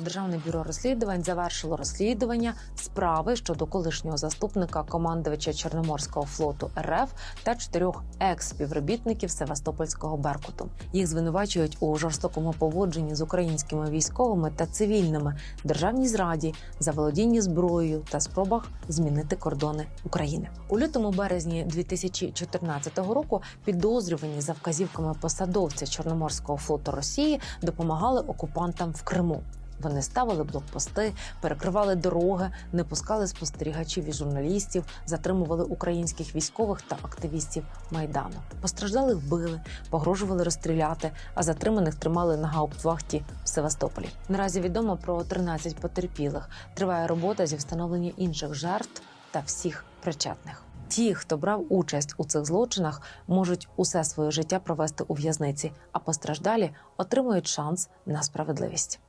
Державне бюро розслідувань завершило розслідування справи щодо колишнього заступника командувача Чорноморського флоту РФ та чотирьох екс-співробітників Севастопольського Беркуту. Їх звинувачують у жорстокому поводженні з українськими військовими та цивільними, державній зраді, заволодінні зброєю та спробах змінити кордони України у лютому березні 2014 року. Підозрювані за вказівками посадовця Чорноморського флоту Росії допомагали окупантам в Криму. Вони ставили блокпости, перекривали дороги, не пускали спостерігачів і журналістів, затримували українських військових та активістів майдану. Постраждалих били, погрожували розстріляти, а затриманих тримали на гауптвахті в Севастополі. Наразі відомо про 13 потерпілих. Триває робота зі встановлення інших жертв та всіх причетних. Ті, хто брав участь у цих злочинах, можуть усе своє життя провести у в'язниці, а постраждалі отримують шанс на справедливість.